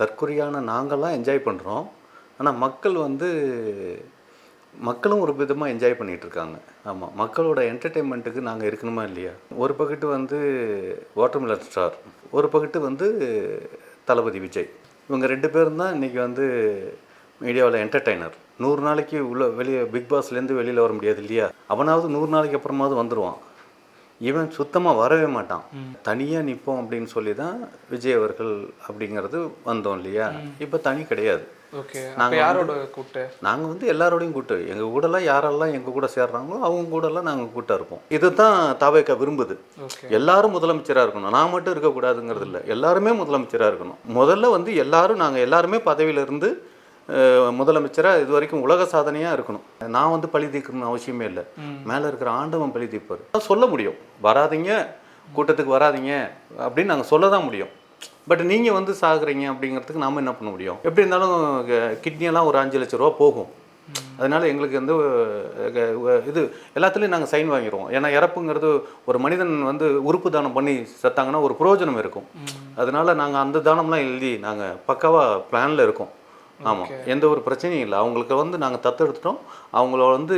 தற்கொலையான நாங்கள்லாம் என்ஜாய் பண்ணுறோம் ஆனால் மக்கள் வந்து மக்களும் ஒரு விதமாக என்ஜாய் பண்ணிகிட்டு இருக்காங்க ஆமாம் மக்களோட என்டர்டெயின்மெண்ட்டுக்கு நாங்கள் இருக்கணுமா இல்லையா? ஒரு பக்கெட்டு வந்து வாட்டர்மிலன் ஸ்டார் ஒரு பக்கெட்டு வந்து தளபதி விஜய். இவங்க ரெண்டு பேரும் தான் இன்றைக்கி வந்து மீடியாவில் என்டர்டெய்னர் நூறு நாளைக்கு உள்ள வெளியே பிக் பாஸ்லேருந்து வெளியில் வர முடியாது இல்லையா? அவனாவது நூறு நாளைக்கு அப்புறமாவது வந்துடுவான் இவன் சுத்தமாக வரவே மாட்டான். தனியாக நிற்போம் அப்படின்னு சொல்லி தான் விஜய் அவர்கள் அப்படிங்கிறது வந்தோம் இல்லையா? இப்போ தனி கிடையாது. ஓகே. அப்போ யாரோட கூட்டு? நாங்கள் வந்து எல்லாரோடையும் கூட்டு. எங்கள் கூடலாம் யாரெல்லாம் எங்கள் கூட சேர்றாங்களோ அவங்க கூடலாம் நாங்கள் கூட்டாக இருப்போம். இதுதான் தாவேக்கா விரும்புது. எல்லாரும் முதலமைச்சராக இருக்கணும். நான் மட்டும் இருக்கக்கூடாதுங்கிறது இல்லை. எல்லாருமே முதலமைச்சராக இருக்கணும். முதல்ல வந்து எல்லாரும் நாங்கள் எல்லாருமே பதவியில இருந்து முதலமைச்சராக இது வரைக்கும் உலக சாதனையாக இருக்கணும். நான் வந்து பழி தீர்க்கணும்னு அவசியமே இல்லை. மேலே இருக்கிற ஆண்டவன் பழி தீர்ப்பார். சொல்ல முடியும். வராதீங்க கூட்டத்துக்கு வராதீங்க அப்படின்னு நாங்கள் சொல்ல தான் முடியும். பட் நீங்கள் வந்து சாகுறீங்க அப்படிங்கிறதுக்கு நாம என்ன பண்ண முடியும்? எப்படி இருந்தாலும் கிட்னியெல்லாம் ஒரு அஞ்சு லட்ச ரூபா போகும். அதனால எங்களுக்கு வந்து இது எல்லாத்துலேயும் நாங்கள் சைன் வாங்கிடுவோம் ஏன்னா இறப்புங்கிறது ஒரு மனிதன் வந்து உறுப்பு தானம் பண்ணி செத்தாங்கன்னா ஒரு பிரயோஜனம் இருக்கும். அதனால நாங்கள் அந்த தானம்லாம் எழுதி நாங்கள் பக்காவாக பிளானில் இருக்கோம். ஆமாம் எந்த ஒரு பிரச்சனையும் இல்லை. அவங்களுக்கு வந்து நாங்கள் தத்தெடுத்துட்டோம் அவங்கள வந்து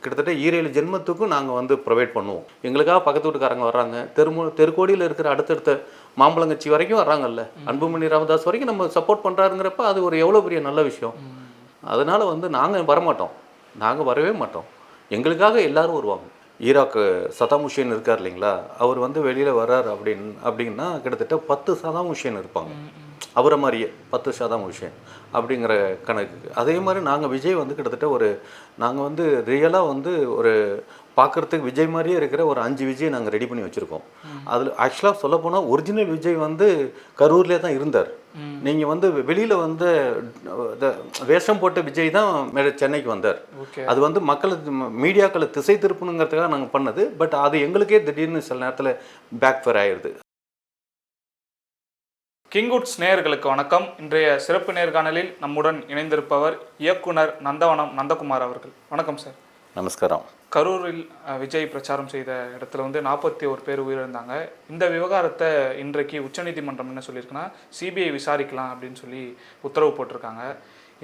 கிட்டத்தட்ட ஈரேழு ஜென்மத்துக்கும் நாங்கள் வந்து ப்ரொவைட் பண்ணுவோம். எங்களுக்காக பக்கத்து வீட்டுக்காரங்க வர்றாங்க. தெருமு தெருக்கோடியில் இருக்கிற அடுத்தடுத்த மாம்பழங்கச்சி வரைக்கும் வர்றாங்கல்ல. அன்புமணி ராமதாஸ் வரைக்கும் நம்ம சப்போர்ட் பண்ணுறாருங்கிறப்ப அது ஒரு எவ்வளோ பெரிய நல்ல விஷயம். அதனால வந்து நாங்கள் வரமாட்டோம். நாங்கள் வரவே மாட்டோம். எங்களுக்காக எல்லாரும் வருவாங்க. ஈராக் சதாம் ஹுசேன் இருக்கார் இல்லைங்களா? அவர் வந்து வெளியில் வர்றார் அப்படின்னு அப்படின்னா கிட்டத்தட்ட பத்து சதாம் ஹுசேன் இருப்பாங்க. அவரை மாதிரியே பத்து சதாம் ஹுசேன் அப்படிங்கிற கணக்கு. அதே மாதிரி நாங்கள் விஜய் வந்து கிட்டத்தட்ட ஒரு நாங்கள் வந்து ரியலாக வந்து ஒரு பார்க்குறதுக்கு விஜய் மாதிரியே இருக்கிற ஒரு அஞ்சு விஜய் நாங்கள் ரெடி பண்ணி வச்சுருக்கோம். அதில் ஆக்சுவலாக சொல்லப்போனால் ஒரிஜினல் விஜய் வந்து கரூர்லேயே தான் இருந்தார். நீங்கள் வந்து வெளியில் வந்து வேஷம் போட்ட விஜய் தான் சென்னைக்கு வந்தார். அது வந்து மக்களை மீடியாக்களை திசை திருப்பணுங்கிறதுக்காக நாங்கள் பண்ணது. பட் அது எங்களுக்கே திடீர்னு சில நேரத்தில் பேக் ஃபேர் ஆயிடுது கிங்குட்ஸ் நேயர்களுக்கு வணக்கம். இன்றைய சிறப்பு நேர்காணலில் நம்முடன் இணைந்திருப்பவர் இயக்குனர் நந்தவனம் நந்தகுமார் அவர்கள். வணக்கம் சார். நமஸ்காரம். கரூரில் விஜய் பிரச்சாரம் செய்த இடத்துல வந்து நாற்பத்தி ஒரு பேர் உயிரிழந்தாங்க. இந்த விவகாரத்தை இன்றைக்கு உச்சநீதிமன்றம் என்ன சொல்லியிருக்குன்னா சிபிஐ விசாரிக்கலாம் அப்படின்னு சொல்லி உத்தரவு போட்டிருக்காங்க.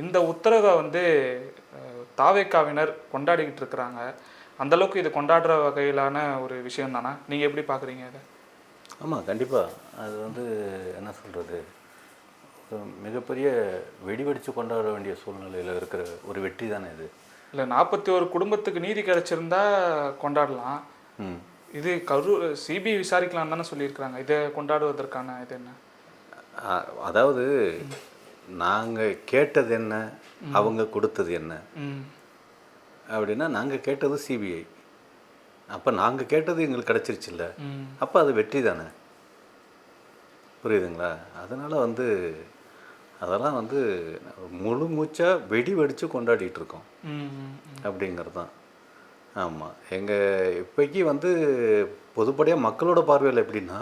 இந்த உத்தரவை வந்து தாவேக்காவினர் கொண்டாடிக்கிட்டு இருக்கிறாங்க. அந்த அளவுக்கு இது கொண்டாடுற வகையிலான ஒரு விஷயம் தானே நீங்கள் எப்படி பார்க்குறீங்க இதை? ஆமாம் கண்டிப்பாக அது வந்து என்ன சொல்கிறது மிகப்பெரிய வெடி வெடிச்சு கொண்டாட வேண்டிய சூழ்நிலையில் இருக்கிற ஒரு வெற்றி தானே இது. இல்லை நாற்பத்தி ஒரு குடும்பத்துக்கு நீதி கிடைச்சிருந்தா கொண்டாடலாம். ம். இது கரூர் சிபிஐ விசாரிக்கலாம் தானே சொல்லியிருக்கிறாங்க. இதை கொண்டாடுவதற்கான இது என்ன? அதாவது நாங்கள் கேட்டது என்ன? அவங்க கொடுத்தது என்ன? அப்படின்னா நாங்கள் கேட்டது சிபிஐ. அப்போ நாங்கள் கேட்டது எங்களுக்கு கிடச்சிருச்சுல்ல. ம். அப்போ அது வெற்றி தானே? புரியுதுங்களா? அதனால் வந்து அதெல்லாம் வந்து முழு மூச்சாக வெடி வெடித்து கொண்டாடிட்டு இருக்கோம் அப்படிங்கிறது தான் ஆமாம் எங்கள் இப்போக்கி வந்து பொதுப்படையாக மக்களோட பார்வையில் எப்படின்னா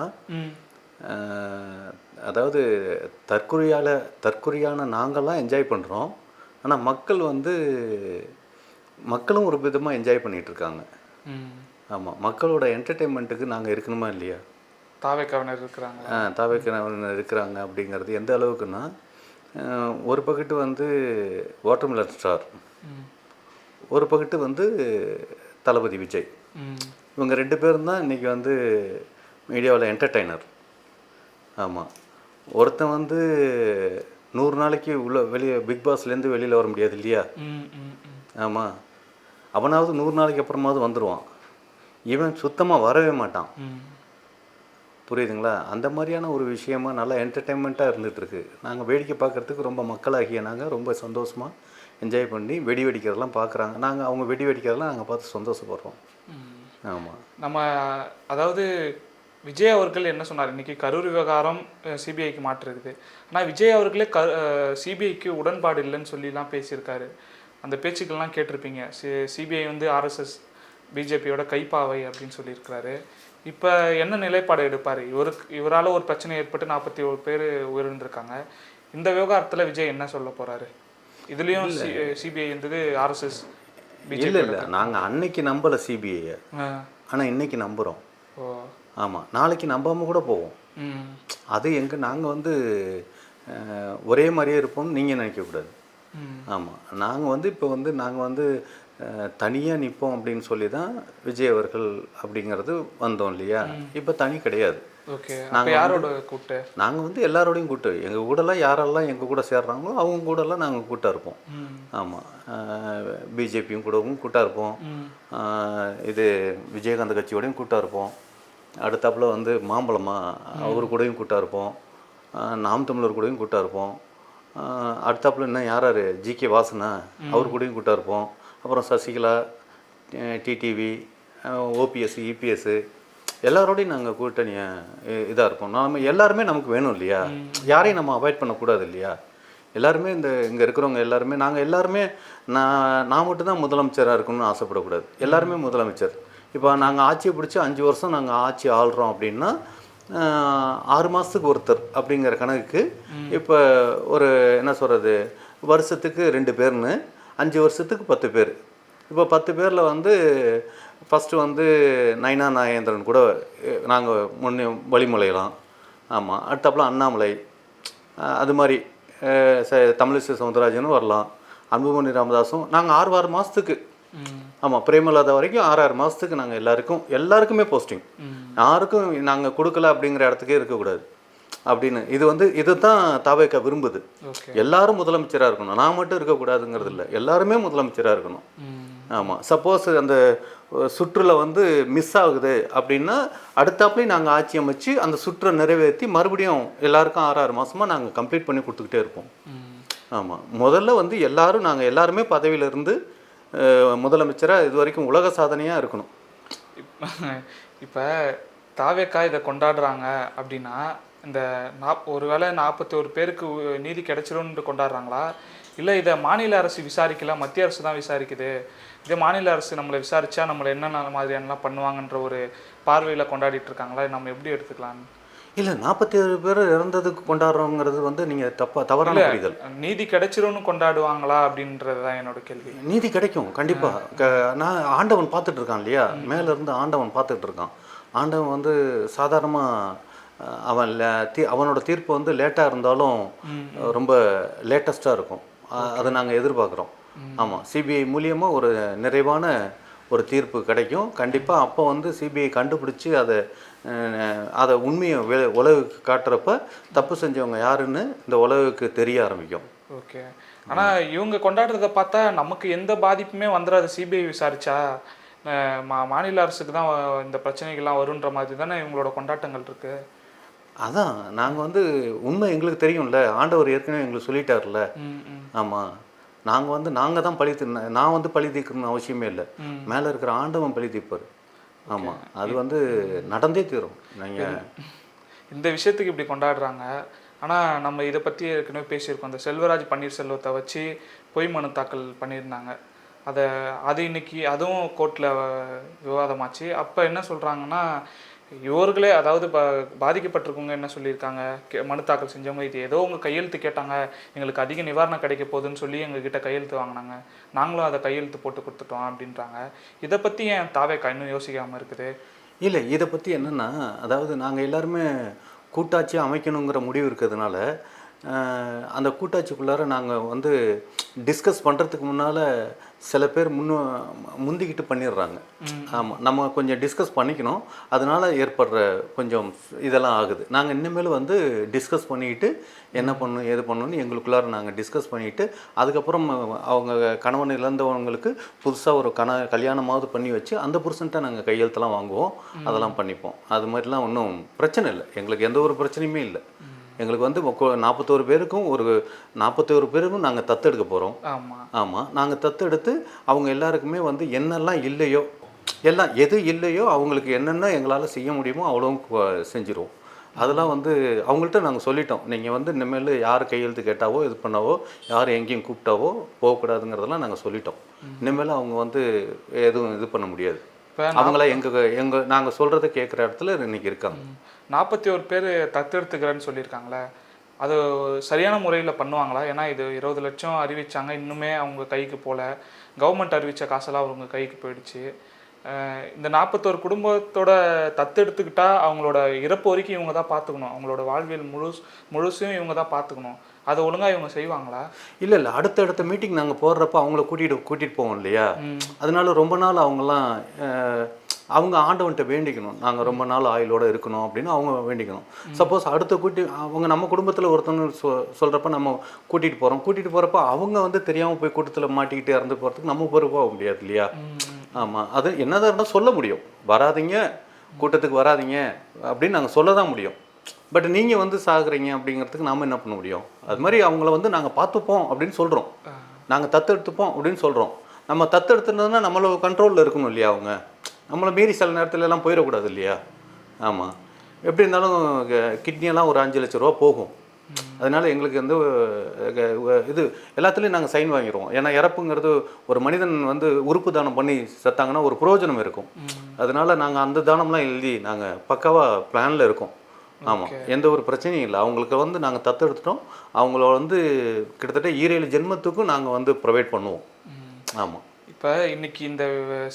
அதாவது தற்கொலையால் தற்கொலையான நாங்கள்லாம் என்ஜாய் பண்ணுறோம் ஆனால் மக்கள் வந்து மக்களும் ஒரு விதமாக என்ஜாய் பண்ணிகிட்டு இருக்காங்க ம். ஆமாம் மக்களோட என்டர்டெயின்மெண்ட்டுக்கு நாங்கள் இருக்கணுமா இல்லையா? தாவேக்காவினர் இருக்கிறாங்க. தாவைக்கிற இருக்கிறாங்க அப்படிங்கிறது எந்த அளவுக்குன்னா ஒரு பக்கெட்டு வந்து வாட்டர்மிலன் ஸ்டார் ஒரு பக்கெட்டு வந்து தளபதி விஜய். இவங்க ரெண்டு பேரும் தான் இன்றைக்கி வந்து மீடியாவில் என்டர்டெய்னர் ஆமாம் ஒருத்தன் வந்து நூறு நாளைக்கு உள்ள வெளியே பிக் பாஸ்லேருந்து வெளியில் வர முடியாது இல்லையா? ஆமாம் அவனாவது நூறு நாளைக்கு அப்புறமாவது வந்துடுவான் இவன் சுத்தமாக வரவே மாட்டான். புரியுதுங்களா? அந்த மாதிரியான ஒரு விஷயமா நல்லா என்டர்டெயின்மெண்ட்டாக இருந்துகிட்ருக்கு. நாங்கள் வேடிக்கை பார்க்குறதுக்கு ரொம்ப மக்களாகிய நாங்கள் ரொம்ப சந்தோஷமாக என்ஜாய் பண்ணி வெடி வெடிக்கிறதெல்லாம் பார்க்குறாங்க. நாங்கள் அவங்க வெடி வெடிக்கிறதெல்லாம் நாங்கள் பார்த்து சந்தோஷப்படுறோம். ஆமாம் நம்ம அதாவது விஜய் அவர்கள் என்ன சொன்னார்? இன்னைக்கு கரூர் விவகாரம் சிபிஐக்கு மாற்றிருக்குது ஆனால் விஜய் அவர்களே க சிபிஐக்கு உடன்பாடு இல்லைன்னு சொல்லிலாம் பேசியிருக்காரு. அந்த பேச்சுக்கள்லாம் கேட்டிருப்பீங்க. சி சிபிஐ வந்து ஆர்எஸ்எஸ் பிஜேபியோட கைப்பாவை அப்படின்னு சொல்லியிருக்கிறாரு. இப்போ என்ன நிலைப்பாடு எடுப்பார்? இவருக்கு இவரால் ஒரு பிரச்சனை ஏற்பட்டு நாற்பத்தி ஒரு பேர் உயிரிழந்திருக்காங்க. இந்த விவகாரத்தில் விஜய் என்ன சொல்ல போறாரு? இதுலேயும் சிபிஐ இருந்தது ஆர்எஸ்எஸ் இல்லை இல்லை. நாங்கள் அன்னைக்கு நம்பலை சிபிஐயை ஆனால் இன்னைக்கு நம்புகிறோம் ஆமாம் நாளைக்கு நம்பாமல் கூட போவோம். அது எங்கே நாங்கள் வந்து ஒரே மாதிரியே இருப்போம்னு நீங்கள் நினைக்கக்கூடாது. ஆமாம் நாங்கள் வந்து இப்போ வந்து நாங்கள் வந்து தனியாக நிற்போம் அப்படின்னு சொல்லி தான் விஜய் அவர்கள் அப்படிங்கிறது வந்தோம் இல்லையா? இப்போ தனி கிடையாது. ஓகே. அப்போ யாரோட கூட்டு? நாங்கள் வந்து எல்லாரோடையும் கூட்டு. எங்கள் கூடலாம் யாரெல்லாம் எங்கள் கூட சேர்றாங்களோ அவங்க கூடலாம் நாங்கள் கூட்டாக இருப்போம். ஆமாம் பிஜேபியும் கூடவும் கூட்டாக இருப்போம். இது விஜயகாந்த் கட்சியோடையும் கூட்டாக இருப்போம். அடுத்தாப்புல வந்து மாம்பழமா அவர் கூடயும் கூட்டாக இருப்போம். நாம் தமிழர் கூடயும் கூட்டாக இருப்போம். அடுத்தாப்புல இன்னும் யார் ஜி கே வாசனா அவர் கூடயும் கூட்டாக இருப்போம். அப்புறம் சசிகலா டிடிவி ஓபிஎஸ் இபிஎஸ் எல்லாரோடையும் நாங்கள் கூட்டணியாக இதாக இருப்போம். நாம எல்லாருமே நமக்கு வேணும் இல்லையா? யாரையும் நம்ம அவாய்ட் பண்ணக்கூடாது இல்லையா? எல்லாருமே இந்த இங்கே இருக்கிறவங்க எல்லாருமே நாங்கள் எல்லாருமே நான் நான் மட்டும்தான் முதலமைச்சராக இருக்கணும்னு ஆசைப்படக்கூடாது. எல்லாருமே முதலமைச்சர். இப்போ நாங்கள் ஆட்சியை பிடிச்சி அஞ்சு வருஷம் நாங்கள் ஆட்சி ஆள்றோம் அப்படின்னா ஆறு மாதத்துக்கு ஒருத்தர் அப்படிங்கிற கணக்குக்கு இப்போ ஒரு என்ன சொல்கிறது வருஷத்துக்கு ரெண்டு பேர்னு அஞ்சு வருஷத்துக்கு பத்து பேர். இப்போ பத்து பேரில் வந்து ஃபஸ்ட்டு வந்து நைனா நாகேந்திரன் கூட நாங்கள் முன்னே வழிமுறையலாம் ஆமாம் அடுத்தாப்புல அண்ணாமலை அது மாதிரி ச- தமிழிசை சவுந்தரராஜனும் வரலாம் அன்புமணி ராமதாஸும் நாங்கள் ஆறு ஆறு மாதத்துக்கு ஆமாம் பிரேமலதா வரைக்கும் ஆறு ஆறு மாதத்துக்கு நாங்கள் எல்லாருக்கும் எல்லாருக்குமே போஸ்டிங் யாருக்கும் நாங்கள் கொடுக்கல அப்படிங்கிற இடத்துக்கே இருக்கக்கூடாது. அப்படின்னு. இது வந்து இதுதான் தாவேக்கா விரும்புது. எல்லாரும் முதலமைச்சராக இருக்கணும். நான் மட்டும் இருக்கக்கூடாதுங்கிறது இல்லை. எல்லாருமே முதலமைச்சராக இருக்கணும். ஆமாம் சப்போஸ் அந்த சுற்றுல வந்து மிஸ் ஆகுது அப்படின்னா அடுத்தாப்புலேயும் நாங்கள் ஆட்சி அமைச்சு அந்த சுற்றை நிறைவேற்றி மறுபடியும் எல்லாருக்கும் ஆறு ஆறு மாதமாக நாங்கள் கம்ப்ளீட் பண்ணி கொடுத்துக்கிட்டே இருப்போம். ஆமாம் முதல்ல வந்து எல்லாரும் நாங்கள் எல்லாருமே பதவியில இருந்து முதலமைச்சராக இது வரைக்கும் உலக சாதனையாக இருக்கணும். இப்போ தாவேக்கா இதை கொண்டாடுறாங்க அப்படின்னா இந்த நாப் ஒருவேளை நாற்பத்தி ஒரு பேருக்கு நீதி கிடைச்சிரும்னு கொண்டாடுறாங்களா? இல்லை இதை மாநில அரசு விசாரிக்கல மத்திய அரசு தான் விசாரிக்குது. இதே மாநில அரசு நம்மளை விசாரிச்சா நம்மளை என்னென்ன மாதிரியானலாம் பண்ணுவாங்கன்ற ஒரு பார்வையில் கொண்டாடிட்டு இருக்காங்களா? நம்ம எப்படி எடுத்துக்கலாம் இல்லை நாற்பத்தி ஏழு பேர் இறந்ததுக்கு கொண்டாடுறோங்கிறது வந்து நீங்கள் தப்பா தவறான புரிதல். நீதி கிடைச்சிரும்னு கொண்டாடுவாங்களா அப்படின்றது தான் என்னோட கேள்வி. நீதி கிடைக்கும் கண்டிப்பாக நான் ஆண்டவன் பார்த்துட்டு இருக்கான் இல்லையா? மேல இருந்து ஆண்டவன் பார்த்துட்டு இருக்கான். ஆண்டவன் வந்து சாதாரணமாக அவன் தீ அவனோட தீர்ப்பு வந்து லேட்டாக இருந்தாலும் ரொம்ப லேட்டஸ்ட்டாக இருக்கும். அதை நாங்கள் எதிர்பார்க்குறோம். ஆமாம் சிபிஐ மூலியமாக ஒரு நிறைவான ஒரு தீர்ப்பு கிடைக்கும். கண்டிப்பாக அப்போ வந்து சிபிஐ கண்டுபிடிச்சி அதை அதை உண்மையை உலகுக்கு காட்டுறப்ப தப்பு செஞ்சவங்க யாருன்னு இந்த உலகுக்கு தெரிய ஆரம்பிக்கும். ஓகே. ஆனா இவங்க கொண்டாடுறத பார்த்தா நமக்கு எந்த பாதிப்புமே வந்துடாது சிபிஐ விசாரிச்சா மா மாநில அரசுக்கு தான் இந்த பிரச்சனைகள்லாம் வருன்ற மாதிரி தானே இவங்களோட கொண்டாட்டங்கள் இருக்கு. அதான் நாங்கள் வந்து உண்மை எங்களுக்கு தெரியும்ல ஆண்டவர் ஏற்கனவே எங்களுக்கு சொல்லிட்டார்ல. ஆமாம் நாங்கள் வந்து நாங்கள் தான் பழி நான் வந்து பழி தீர்க்கணும்னு அவசியமே இல்லை. மேலே இருக்கிற ஆண்டவன் பழி தீர்ப்பார். ஆமாம் அது வந்து நடந்தே தீரும். நீங்கள் இந்த விஷயத்துக்கு இப்படி கொண்டாடுறாங்க. ஆனா நம்ம இதை பற்றி ஏற்கனவே பேசியிருக்கோம். அந்த செல்வராஜ் பன்னீர்செல்வத்தை வச்சு பொய் மனு தாக்கல் பண்ணியிருந்தாங்க. அதை அது இன்னைக்கு அதுவும் கோர்ட்டில் விவாதமாச்சு. அப்போ என்ன சொல்கிறாங்கன்னா இவர்களே அதாவது பா பாதிக்கப்பட்டிருக்கவங்க என்ன சொல்லியிருக்காங்க? கே- மனு தாக்கல் செஞ்சவங்க இது ஏதோ உங்கள் கையெழுத்து கேட்டாங்க. எங்களுக்கு அதிக நிவாரணம் கிடைக்க போகுதுன்னு சொல்லி எங்ககிட்ட கையெழுத்து வாங்கினாங்க. நாங்களும் அதை கையெழுத்து போட்டு கொடுத்துட்டோம் அப்படின்றாங்க. இதை பற்றி ஏன் தாவேக்கா இன்னும் யோசிக்காமல் இருக்குது? இல்லை இதை பற்றி என்னென்னா அதாவது நாங்கள் எல்லாருமே கூட்டாட்சி அமைக்கணுங்கிற முடிவு இருக்கிறதுனால அந்த கூட்டாட்சிக்குள்ளார நாங்கள் வந்து டிஸ்கஸ் பண்ணுறதுக்கு முன்னால் சில பேர் முன்னு முந்திக்கிட்டு பண்ணிடுறாங்க. ஆமாம் நம்ம கொஞ்சம் டிஸ்கஸ் பண்ணிக்கணும். அதனால் ஏற்படுற கொஞ்சம் இதெல்லாம் ஆகுது. நாங்கள் இனிமேல் வந்து டிஸ்கஸ் பண்ணிக்கிட்டு என்ன பண்ணணும் ஏது பண்ணணும்னு எங்களுக்குள்ளார நாங்கள் டிஸ்கஸ் பண்ணிவிட்டு அதுக்கப்புறம் அவங்க கணவன் இழந்தவங்களுக்கு புதுசாக ஒரு கண கல்யாணமாவது பண்ணி வச்சு அந்த புருஷன்ட்ட நாங்கள் கையெழுத்தெல்லாம் வாங்குவோம். அதெல்லாம் பண்ணிப்போம். அது மாதிரிலாம் ஒன்றும் பிரச்சனை இல்லை. எங்களுக்கு எந்த ஒரு பிரச்சனையுமே இல்லை. எங்களுக்கு வந்து நாற்பத்தோரு பேருக்கும் ஒரு நாற்பத்தோரு பேருக்கும் நாங்கள் தத்தெடுக்க போகிறோம் ஆமாம் ஆமாம் நாங்கள் தத்தெடுத்து அவங்க எல்லாருக்குமே வந்து என்னெல்லாம் இல்லையோ எல்லாம் எது இல்லையோ அவங்களுக்கு என்னென்ன எங்களால் செய்ய முடியுமோ அவ்வளவும் செஞ்சிருவோம். அதெல்லாம் வந்து அவங்கள்ட்ட நாங்கள் சொல்லிட்டோம். நீங்கள் வந்து இனிமேல் யார் கையெழுத்து கேட்டாவோ இது பண்ணாவோ யார் எங்கேயும் கூப்பிட்டாவோ போகக்கூடாதுங்கிறதெல்லாம் நாங்கள் சொல்லிட்டோம். இனிமேல் அவங்க வந்து எதுவும் இது பண்ண முடியாது. அவங்கள எங்கள் எங்கள் நாங்கள் சொல்கிறத கேட்குற இடத்துல இன்னைக்கு இருக்காங்க. நாற்பத்தி ஒரு பேர் தத்தெடுத்துக்கிறேன்னு சொல்லியிருக்காங்களே. அது சரியான முறையில் பண்ணுவாங்களா? ஏன்னா இது இருபது லட்சம் அறிவிச்சாங்க. இன்னுமே அவங்க கைக்கு போகல கவர்மெண்ட் அறிவித்த காசெல்லாம் அவங்க கைக்கு போயிடுச்சு. இந்த நாற்பத்தோரு குடும்பத்தோட தத்தெடுத்துக்கிட்டா அவங்களோட இறப்பு வரைக்கும் இவங்க தான் பார்த்துக்கணும் அவங்களோட வாழ்வியல் முழு முழுசும் இவங்க தான் பார்த்துக்கணும் அதை ஒழுங்கா இவங்க செய்வாங்களா? இல்லை இல்லை. அடுத்தடுத்த மீட்டிங் நாங்கள் போடுறப்ப அவங்கள கூட்டிகிட்டு கூட்டிகிட்டு போவோம் இல்லையா. அதனால ரொம்ப நாள் அவங்கெல்லாம் அவங்க ஆண்டவன்கிட்ட வேண்டிக்கணும். நாங்கள் ரொம்ப நாள் ஆயுளோட இருக்கணும் அப்படின்னு அவங்க வேண்டிக்கணும். சப்போஸ் அடுத்த கூட்டி அவங்க நம்ம குடும்பத்தில் ஒருத்தவங்க சொ சொல்கிறப்ப நம்ம கூட்டிகிட்டு போகிறோம் கூட்டிகிட்டு போகிறப்ப அவங்க வந்து தெரியாமல் போய் கூட்டத்தில் மாட்டிக்கிட்டு இறந்து போகிறதுக்கு நம்ம பொறுப்பாக முடியாது இல்லையா? ஆமாம் அது என்னதான் இருந்தால் சொல்ல முடியும். வராதீங்க. கூட்டத்துக்கு வராதீங்க. அப்படின்னு நாங்கள் சொல்ல தான் முடியும். பட் நீங்கள் வந்து சாகுறீங்க அப்படிங்கிறதுக்கு நாம என்ன பண்ண முடியும்? அது மாதிரி அவங்கள வந்து நாங்கள் பார்த்துப்போம் அப்படின்னு சொல்கிறோம் நாங்கள் தத்தெடுத்துப்போம் அப்படின்னு சொல்கிறோம் நம்ம தத்தெடுத்துனதுன்னா நம்மளோட கண்ட்ரோலில் இருக்கணும் இல்லையா அவங்க? நம்மளை மீறி சில நேரத்துல எல்லாம் போயிடக்கூடாது இல்லையா? ஆமாம் எப்படி இருந்தாலும் கிட்னியெல்லாம் ஒரு அஞ்சு லட்ச ரூபா போகும். அதனால எங்களுக்கு வந்து இது எல்லாத்துலேயும் நாங்கள் சைன் வாங்கிடுவோம் ஏன்னா இறப்புங்கிறது ஒரு மனிதன் வந்து உறுப்பு தானம் பண்ணி செத்தாங்கன்னா ஒரு பிரயோஜனம் இருக்கும். அதனால நாங்கள் அந்த தானம்லாம் எழுதி நாங்கள் பக்காவாக பிளானில் இருக்கோம். ஆமாம் எந்த ஒரு பிரச்சனையும் இல்லை. அவங்களுக்கு வந்து நாங்கள் தத்தெடுத்துட்டோம். அவங்கள வந்து கிட்டத்தட்ட ஈரேழு ஜென்மத்துக்கும் நாங்கள் வந்து ப்ரொவைட் பண்ணுவோம். ஆமாம் இப்போ இன்னைக்கு இந்த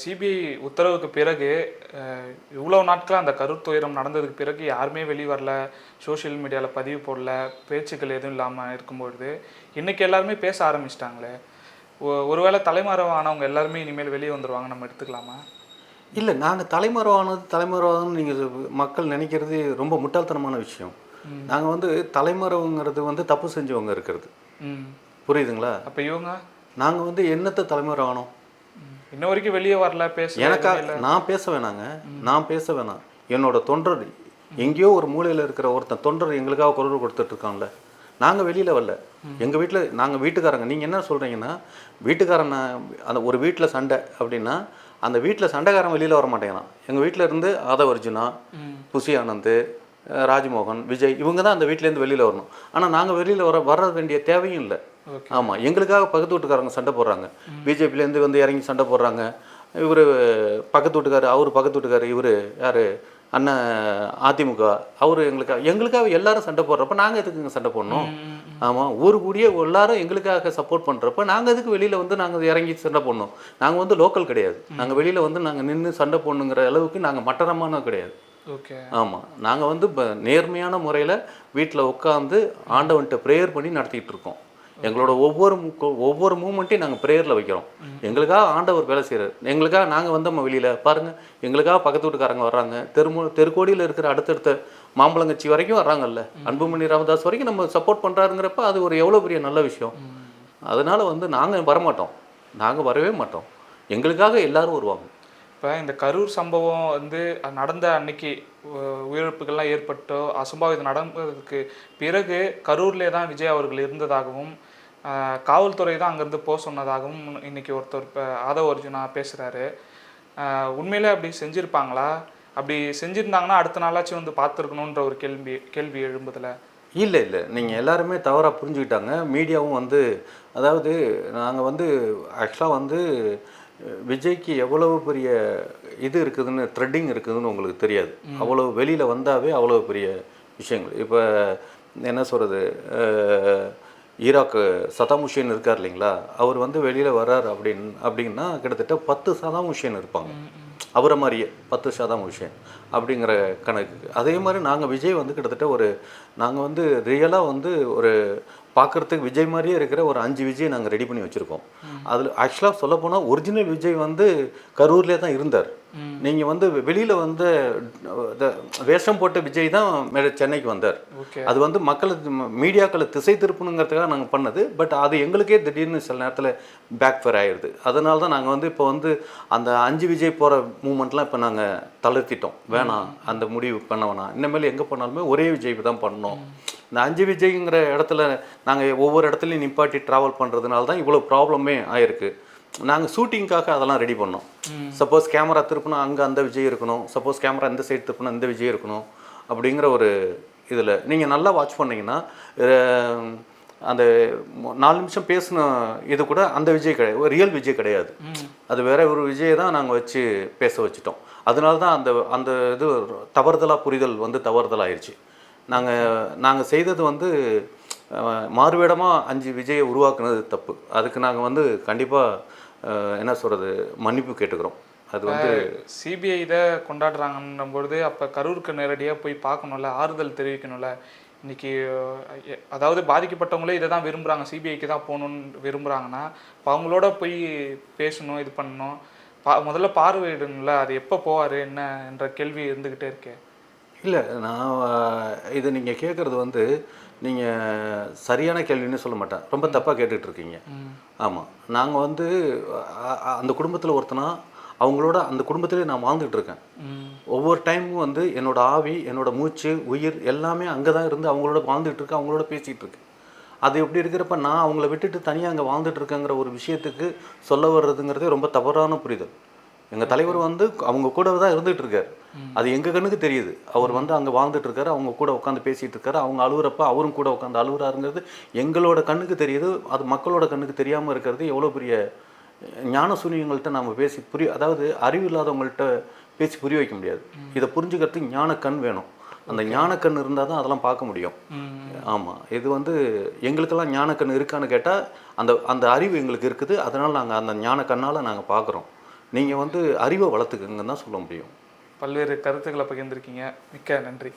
சிபிஐ உத்தரவுக்கு பிறகு அஹ், இவ்வளவு நாட்களா அந்த கருத்துயரம் நடந்ததுக்கு பிறகு யாருமே வெளியே வரல. சோஷியல் மீடியாவில் பதிவு போடல. பேச்சுக்கள் எதுவும் இல்லாமல் இருக்கும்பொழுது இன்னைக்கு எல்லாருமே பேச ஆரம்பிச்சிட்டாங்களே. ஒருவேளை தலைமறைவு ஆனவங்க எல்லாருமே இனிமேல் வெளியே வந்துருவாங்க. நம்ம எடுத்துக்கலாமா? இல்லை நாங்கள் தலைமறைவானது தலைமறைவானது நீங்கள் மக்கள் நினைக்கிறது ரொம்ப முட்டாள்தனமான விஷயம். நாங்கள் வந்து தலைமறைவுங்கிறது வந்து தப்பு செஞ்சவங்க இருக்கிறது. புரியுதுங்களா? அப்போ இவங்க? நாங்கள் வந்து என்னத்தை தலைமறை ஆனோம் ம். இன்ன வரைக்கும் வெளியே வரல பேச எனக்கா நான் பேச வேணாங்க. நான் பேச வேணாம். என்னோட தொண்டர் எங்கேயோ ஒரு மூலையில் இருக்கிற ஒருத்தன் தொண்டர் எங்களுக்காக குரல் கொடுத்துட்டு இருக்கான்ல. நாங்கள் வெளியில் வரல. எங்கள் வீட்டில் நாங்கள் வீட்டுக்காரங்க. நீங்கள் என்ன சொல்கிறீங்கன்னா வீட்டுக்காரன் அந்த ஒரு வீட்டில் சண்டை அப்படின்னா அந்த வீட்டில் சண்டைக்காரன் வெளியில் வர மாட்டேங்கிறான். எங்கள் வீட்டில் இருந்து ஆதவர்ஜுனா புசி ஆனந்த் அஹ் ராஜ்மோகன் விஜய் இவங்க தான் அந்த வீட்டிலேருந்து வெளியில் வரணும். ஆனால் நாங்கள் வெளியில் வர வர வேண்டிய தேவையும் இல்லை. ஆமாம் எங்களுக்காக பக்கத்து வீட்டுக்காரங்க சண்டை போடுறாங்க. பிஜேபிலேருந்து வந்து இறங்கி சண்டை போடுறாங்க. இவர் பக்கத்து வீட்டுக்காரு அவர் பக்கத்து வீட்டுக்காரு இவர் யார்? அண்ணன் அதிமுக. அவர் எங்களுக்காக எங்களுக்காக எல்லாரும் சண்டை போடுறப்ப நாங்கள் எதுக்குங்க சண்டை போடணும்? ஆமாம் ஊர் கூடிய எல்லாரும் எங்களுக்காக சப்போர்ட் பண்ணுறப்ப நாங்கள் எதுக்கு வெளியில் வந்து நாங்கள் இறங்கி சண்டை போடணும்? நாங்கள் வந்து லோக்கல் கிடையாது. நாங்கள் வெளியில் வந்து நாங்கள் நின்று சண்டை போடணுங்கிற அளவுக்கு நாங்கள் மட்டரமான கிடையாது. ஓகே. ஆமாம் நாங்கள் வந்து இப்போ நேர்மையான முறையில் வீட்டில் உட்காந்து ஆண்டவன்கிட்ட ப்ரேயர் பண்ணி நடத்திட்டு இருக்கோம். எங்களோட ஒவ்வொரு ஒவ்வொரு மூமெண்ட்டையும் நாங்கள் ப்ரேயரில் வைக்கிறோம். எங்களுக்காக ஆண்டவர் வேலை செய்கிறார் எங்களுக்காக நாங்கள் வந்தோம் வெளியில் பாருங்கள் எங்களுக்காக பக்கத்து வீட்டுக்காரங்க வர்றாங்க. தெருமு தெருக்கோடியில் இருக்கிற அடுத்தடுத்த மாம்பழங்கச்சி வரைக்கும் வர்றாங்கல்ல. அன்புமணி ராமதாஸ் வரைக்கும் நம்ம சப்போர்ட் பண்ணுறாருங்கிறப்ப அது ஒரு எவ்வளோ பெரிய நல்ல விஷயம். அதனால வந்து நாங்கள் வரமாட்டோம். நாங்கள் வரவே மாட்டோம். எங்களுக்காக எல்லாரும் வருவாங்க. இப்போ இந்த கரூர் சம்பவம் வந்து நடந்த அன்னைக்கு உயிரிழப்புகள்லாம் ஏற்பட்டோ அசம்பாவிதம் நடந்ததுக்கு பிறகு கரூர்லே தான் விஜய் அவர்கள் இருந்ததாகவும் காவல்துறை தான் அங்கேருந்து போக சொன்னதாகவும் இன்னைக்கு ஒருத்தர் இப்போ ஆதவ அர்ஜுனா பேசுகிறாரு உண்மையிலே அப்படி செஞ்சுருப்பாங்களா? அப்படி செஞ்சுருந்தாங்கன்னா அடுத்த நாளாச்சும் வந்து பார்த்துருக்கணுன்ற ஒரு கேள்வி கேள்வி எழும்புதில்ல இல்லை இல்லை. நீங்கள் எல்லாருமே தவறாக புரிஞ்சுக்கிட்டாங்க. மீடியாவும் வந்து அதாவது நாங்கள் வந்து ஆக்சுவலாக வந்து விஜய்க்கு எவ்வளவு பெரிய இது இருக்குதுன்னு த்ரெட்டிங் இருக்குதுன்னு உங்களுக்கு தெரியாது. அவ்வளோ வெளியில் வந்தாவே அவ்வளோ பெரிய விஷயங்கள். இப்போ என்ன சொல்கிறது ஈராக் சதாம் ஹுசேன் இருக்கார் இல்லைங்களா? அவர் வந்து வெளியில் வர்றார் அப்படின்னு அப்படின்னா கிட்டத்தட்ட பத்து சதாம் ஹுசேன் இருப்பாங்க. அவரை மாதிரியே பத்து சதாம் ஹுசேன் அப்படிங்கிற கணக்கு. அதே மாதிரி நாங்கள் விஜய் வந்து கிட்டத்தட்ட ஒரு நாங்கள் வந்து ரியலாக வந்து ஒரு பார்க்குறதுக்கு விஜய் மாதிரியே இருக்கிற ஒரு அஞ்சு விஜய் நாங்கள் ரெடி பண்ணி வச்சுருக்கோம். அதில் ஆக்சுவலாக சொல்லப்போனால் ஒரிஜினல் விஜய் வந்து கரூர்லேயே தான் இருந்தார். நீங்கள் வந்து வெளியில் வந்து வேஷம் போட்ட விஜய் தான் சென்னைக்கு வந்தார். அது வந்து மக்களை மீடியாக்களை திசை திருப்பணுங்கிறதுக்காக நாங்கள் பண்ணது. பட் அது எங்களுக்கே திடீர்னு சில நேரத்தில் பேக் ஃபேர் ஆயிடுது அதனால தான் நாங்கள் வந்து இப்போ வந்து அந்த அஞ்சு விஜய் போகிற மூமெண்ட்லாம் இப்போ நாங்கள் தளர்த்திட்டோம். வேணாம் அந்த முடிவு பண்ண வேணாம். இனிமேல் எங்கே பண்ணாலுமே ஒரே விஜய் தான் பண்ணணும். இந்த அஞ்சு விஜய்ங்கிற இடத்துல நாங்கள் ஒவ்வொரு இடத்துலையும் நிப்பாட்டி ட்ராவல் பண்ணுறதுனால தான் இவ்வளோ ப்ராப்ளமே ஆயிருக்கு. நாங்கள் ஷூட்டிங்காக அதெல்லாம் ரெடி பண்ணோம். சப்போஸ் கேமரா திருப்பினா அங்கே அந்த விஜய் இருக்கணும். சப்போஸ் கேமரா இந்த சைடு திருப்பினா இந்த விஜய் இருக்கணும். அப்படிங்கிற ஒரு இதில் நீங்கள் நல்லா வாட்ச் பண்ணீங்கன்னா அந்த நாலு நிமிஷம் பேசின இது கூட அந்த விஜய் கிடையாது. ரியல் விஜய் கிடையாது. அது வேற ஒரு விஜயை தான் நாங்கள் வச்சு பேச வச்சுட்டோம். அதனால தான் அந்த அந்த இது தவறுதலாக புரிதல் வந்து தவறுதலாயிருச்சு. நாங்கள் நாங்கள் செய்தது வந்து மாறுவேடமாக அஞ்சு விஜயை உருவாக்குனது தப்பு. அதுக்கு நாங்கள் வந்து கண்டிப்பாக என்ன சொல்கிறது மன்னிப்பு கேட்டுக்கிறோம். அது வந்து சிபிஐ இதை கொண்டாடுறாங்கன்னும் பொழுது அப்போ கரூருக்கு நேரடியாக போய் பார்க்கணும்ல ஆறுதல் தெரிவிக்கணும்ல? இன்னைக்கு அதாவது பாதிக்கப்பட்டவங்களே இதை தான் விரும்புகிறாங்க சிபிஐக்கு தான் போகணுன்னு விரும்புகிறாங்கன்னா இப்போ அவங்களோட போய் பேசணும் இது பண்ணணும். பா முதல்ல பார்வையிடணும்ல அது எப்போ போவார் என்ன என்ற கேள்வி இருந்துக்கிட்டே இருக்கே. இல்லை நான் இது நீங்கள் கேட்குறது வந்து நீங்கள் சரியான கேள்வின்னு சொல்ல மாட்டேன். ரொம்ப தப்பாக கேட்டுட்டு இருக்கீங்க ஆமாம் நாங்கள் வந்து அந்த குடும்பத்தில் ஒருத்தனா அவங்களோட அந்த குடும்பத்திலே நான் வாழ்ந்துட்டு இருக்கேன் ஒவ்வொரு டைமும் வந்து என்னோட ஆவி என்னோட மூச்சு உயிர் எல்லாமே அங்கே தான் இருந்து அவங்களோட வாழ்ந்துட்டு இருக்கேன் அவங்களோட பேசிகிட்டு இருக்கேன் அது எப்படி இருக்கிறப்ப நான் அவங்கள விட்டுட்டு தனியாக அங்கே வாழ்ந்துட்டு இருக்கேங்கிற ஒரு விஷயத்துக்கு சொல்ல வர்றதுங்கிறதே ரொம்ப தவறான புரிதல். எங்கள் தலைவர் வந்து அவங்க கூட தான் இருந்துட்டு இருக்காரு அது எங்கள் கண்ணுக்கு தெரியுது. அவர் வந்து அங்கே வாழ்ந்துட்டு இருக்காரு அவங்க கூட உட்காந்து பேசிட்டு இருக்காரு அவங்க அழுகுறப்ப அவரும் கூட உட்காந்து அழுகுறாருங்கிறது எங்களோட கண்ணுக்கு தெரியுது. அது மக்களோட கண்ணுக்கு தெரியாமல் இருக்கிறது எவ்வளோ பெரிய ஞான சூனியங்கள்ட்ட நம்ம பேசி புரிய அதாவது அறிவு இல்லாதவங்கள்ட்ட பேசி புரிய வைக்க முடியாது. இதை புரிஞ்சுக்கிறதுக்கு ஞான கண் வேணும். அந்த ஞான கண் இருந்தால் தான் அதெல்லாம் பார்க்க முடியும். ஆமாம் இது வந்து எங்களுக்கெல்லாம் ஞான கண் இருக்கான்னு கேட்டால் அந்த அந்த அறிவு எங்களுக்கு இருக்குது. அதனால் நாங்கள் அந்த ஞான கண்ணால் நாங்கள் பார்க்குறோம். நீங்கள் வந்து அறிவை வளர்த்துக்குங்கன்னு தான் சொல்ல முடியும். பல்வேறு கருத்துக்களை பகிர்ந்திருக்கீங்க. மிக்க நன்றி.